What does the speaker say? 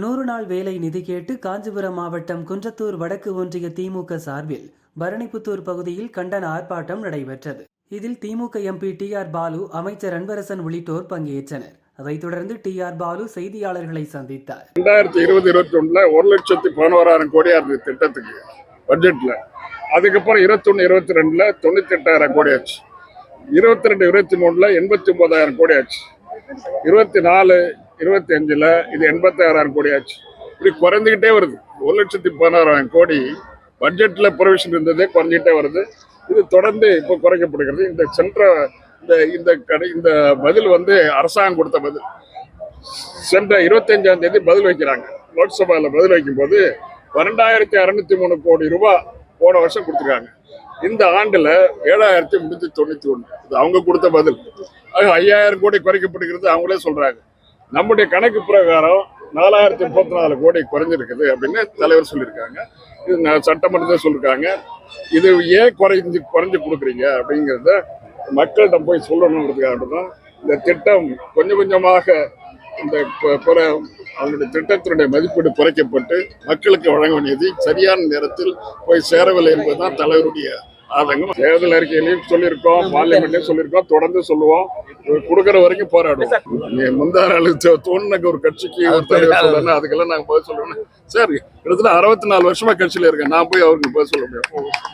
நூறு நாள் வேலை நிதி கேட்டு காஞ்சிபுரம் மாவட்டம் குன்றத்தூர் வடக்கு ஒன்றிய திமுக சார்பில் பரணிப்புத்தூர் பகுதியில் கண்டன ஆர்ப்பாட்டம் நடைபெற்றது. இதில் DMK MP T R Baalu அமைச்சர் அன்பரசன் உள்ளிட்டோர் பங்கேற்றனர். அதைத் தொடர்ந்து டி ஆர் பாலு செய்தியாளர்களை சந்தித்தார். ரெண்டாயிரத்தி இருபது இருபத்தி ஒண்ணுல ஒரு லட்சத்தி பதினோராயிரம் கோடியா இருந்தது திட்டத்துக்கு பட்ஜெட்ல அதுக்கப்புறம் இருபத்தொன்னு இருபத்தி ரெண்டுல தொண்ணூத்தி எட்டாயிரம் கோடி ஆச்சு இருபத்தி ரெண்டு இருபத்தி மூணுல எண்பத்தி ஒன்பதாயிரம் கோடி ஆச்சு இருபத்தி நாலு இருபத்தி அஞ்சில் இது எண்பத்தாயிரம் கோடி ஆச்சு இப்படி குறைஞ்சிக்கிட்டே வருது. ஒரு லட்சத்தி பதினாறாயிரம் கோடி பட்ஜெட்டில் ப்ரொவிஷன் இருந்ததே குறைஞ்சிக்கிட்டே வருது. இது தொடர்ந்து இப்போ குறைக்கப்படுகிறது. இந்த சென்ற இந்த இந்த கடை இந்த பதில் வந்து அரசாங்கம் கொடுத்த பதில். சென்ற இருபத்தஞ்சாம் தேதி பதில் வைக்கிறாங்க. லோக்சபாவில் பதில் வைக்கும்போது பன்னெண்டாயிரத்தி அறுநூத்தி மூணு கோடி ரூபாய் போன வருஷம் கொடுத்துருக்காங்க. இந்த ஆண்டுல ஏழாயிரத்தி முன்னூத்தி தொண்ணூத்தி ஒன்று இது அவங்க கொடுத்த பதில். ஐயாயிரம் கோடி குறைக்கப்படுகிறது. அவங்களே சொல்றாங்க. நம்முடைய கணக்கு பிரகாரம் நாலாயிரத்தி முப்பத்தி நாலு கோடி குறைஞ்சிருக்குது அப்படின்னு தலைவர் சொல்லியிருக்காங்க. இது சட்டமன்றத்தை சொல்லியிருக்காங்க இது ஏன் குறைஞ்சு குறைஞ்சு கொடுக்குறீங்க அப்படிங்கிறத மக்கள்கிட்ட போய் சொல்லணுங்கிறதுக்காக தான் இந்த திட்டம் கொஞ்சம் கொஞ்சமாக இந்த ப- பிற அவங்களுடைய திட்டத்தினுடைய மதிப்பீடு குறைக்கப்பட்டு மக்களுக்கு வழங்க வேண்டியது சரியான நேரத்தில் போய் சேரவில்லை என்பதுதான் தலைவருடைய ஆதங்கம் தேர்தல் அறிக்கையிலையும் சொல்லியிருக்கோம் பார்லிமெண்ட்லயும் சொல்லியிருக்கோம் தொடர்ந்து சொல்லுவோம். கொடுக்கிற வரைக்கும் போராடுவோம். நீங்க முந்தா நாள் தோ- தோணுனக்கு ஒரு கட்சிக்கு ஒரு தலைவர் சொல்லணும் அதுக்கெல்லாம் நாங்க பதில் சொல்லணும் சார் கிட்டத்தட்ட அறுபத்தி நாலு வருஷமா கட்சியில இருக்கேன். நான் போய் அவருக்கு பதில் சொல்ல முடியும்.